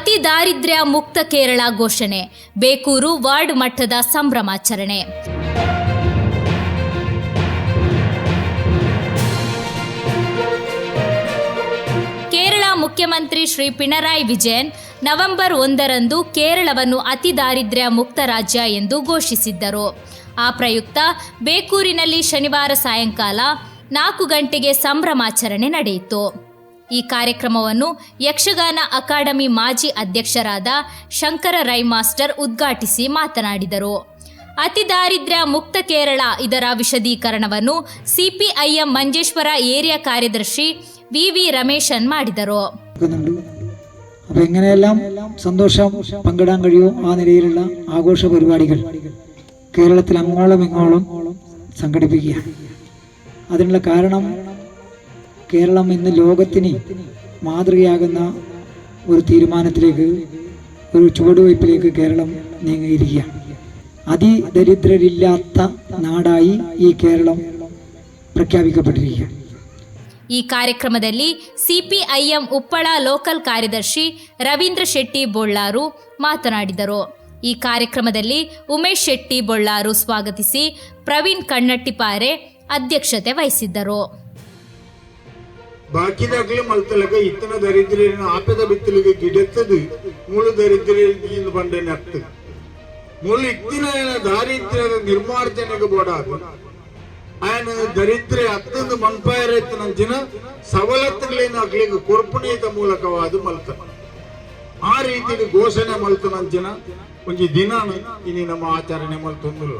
ಅತಿ ದಾರಿದ್ರ್ಯ ಮುಕ್ತ ಕೇರಳ ಘೋಷಣೆ. ಬೇಕೂರು ವಾರ್ಡ್ ಮಟ್ಟದ ಸಂಭ್ರಮಾಚರಣೆ. ಕೇರಳ ಮುಖ್ಯಮಂತ್ರಿ ಶ್ರೀ ಪಿಣರಾಯಿ ವಿಜಯನ್ ನವೆಂಬರ್ ಒಂದರಂದು ಕೇರಳವನ್ನು ಅತಿ ದಾರಿದ್ರ್ಯ ಮುಕ್ತ ರಾಜ್ಯ ಎಂದು ಘೋಷಿಸಿದ್ದರು. ಆ ಪ್ರಯುಕ್ತ ಬೇಕೂರಿನಲ್ಲಿ ಶನಿವಾರ ಸಾಯಂಕಾಲ ನಾಲ್ಕು ಗಂಟೆಗೆ ಸಂಭ್ರಮಾಚರಣೆ ನಡೆಯಿತು. ಈ ಕಾರ್ಯಕ್ರಮವನ್ನು ಯಕ್ಷಗಾನ ಅಕಾಡೆಮಿ ಮಾಜಿ ಅಧ್ಯಕ್ಷರಾದ ಶಂಕರ ರೈ ಮಾಸ್ಟರ್ ಉದ್ಘಾಟಿಸಿ ಮಾತನಾಡಿದರು ಅತಿ ದಾರಿದ್ರ್ಯ ಮುಕ್ತ ಕೇರಳ ಇದರ ವಿಶದೀಕರಣವನ್ನು ಸಿಪಿಐಎಂ ಮಂಜೇಶ್ವರ ಏರಿಯಾ ಕಾರ್ಯದರ್ಶಿ ವಿ ವಿ രമേശൻ ಮಾಡಿದರು നടക്കുന്നുണ്ട് അപ്പോൾ എങ്ങനെയെല്ലാം സന്തോഷം പങ്കിടാൻ കഴിയുമോ ആ നിലയിലുള്ള ആഘോഷ പരിപാടികൾ കേരളത്തിൽ അങ്ങോളം ഇങ്ങോളം സംഘടിപ്പിക്കുക അതിനുള്ള കാരണം കേരളം ഇന്ന് ലോകത്തിന് മാതൃകയാകുന്ന ഒരു തീരുമാനത്തിലേക്ക് ഒരു ചുവടുവയ്പ്പിലേക്ക് കേരളം നീങ്ങിയിരിക്കുകയാണ് അതിദരിദ്രരില്ലാത്ത നാടായി ഈ കേരളം പ്രഖ്യാപിക്കപ്പെട്ടിരിക്കുകയാണ് ಈ ಕಾರ್ಯಕ್ರಮದಲ್ಲಿ ಸಿಪಿಐಎಂ ಉಪ್ಪಳ ಲೋಕಲ್ ಕಾರ್ಯದರ್ಶಿ ರವೀಂದ್ರ ಶೆಟ್ಟಿ ಬೊಳ್ಳಾರು ಮಾತನಾಡಿದರು ಈ ಕಾರ್ಯಕ್ರಮದಲ್ಲಿ ಉಮೇಶ್ ಶೆಟ್ಟಿ ಬೊಳ್ಳಾರು ಸ್ವಾಗತಿಸಿ ಪ್ರವೀಣ್ ಕಣ್ಣಟ್ಟಿಪಾರೆ ಅಧ್ಯಕ್ಷತೆ ವಹಿಸಿದ್ದರು ಬಾಕಿದಾಗ್ಲೇ ಮಲ್ತಲಗ ಇತ್ತನ ದರಿದ್ರಿನ ಆಪದ ಬಿತ್ತಲಿಗೆ ಗಿಡತ್ತದು ಮುಳು ದರಿದ್ರಿಯಿಂದ ಬಂಡೆ ನತ್ತು ಮುಳು ಇತ್ತಿನ ದಾರಿದ್ರ್ಯದ ನಿರ್ಮಾರ್ಜನೆಗೆ ಬೋಡಾದು ఆయన దరిద్ర అత్యంత ಮನ್ಪಾಯರೈತನಂಚಿನ ಸವಲತ್ತುಗಳೇನು ಆಗ್ಲಿಕ್ಕೆ ಕೊರ್ಪಣೆಯ ಮೂಲಕವಾದ ಮಲ್ತ ಆ ರೀತಿ ಘೋಷಣೆ ಮಲ್ತನಂಚಿನ ಒಂಜಿ ದಿನ ಇನಿ ನಮ್ಮ ಆಚರಣೆ ಮಲ್ತೊಂದಿಲ್ಲ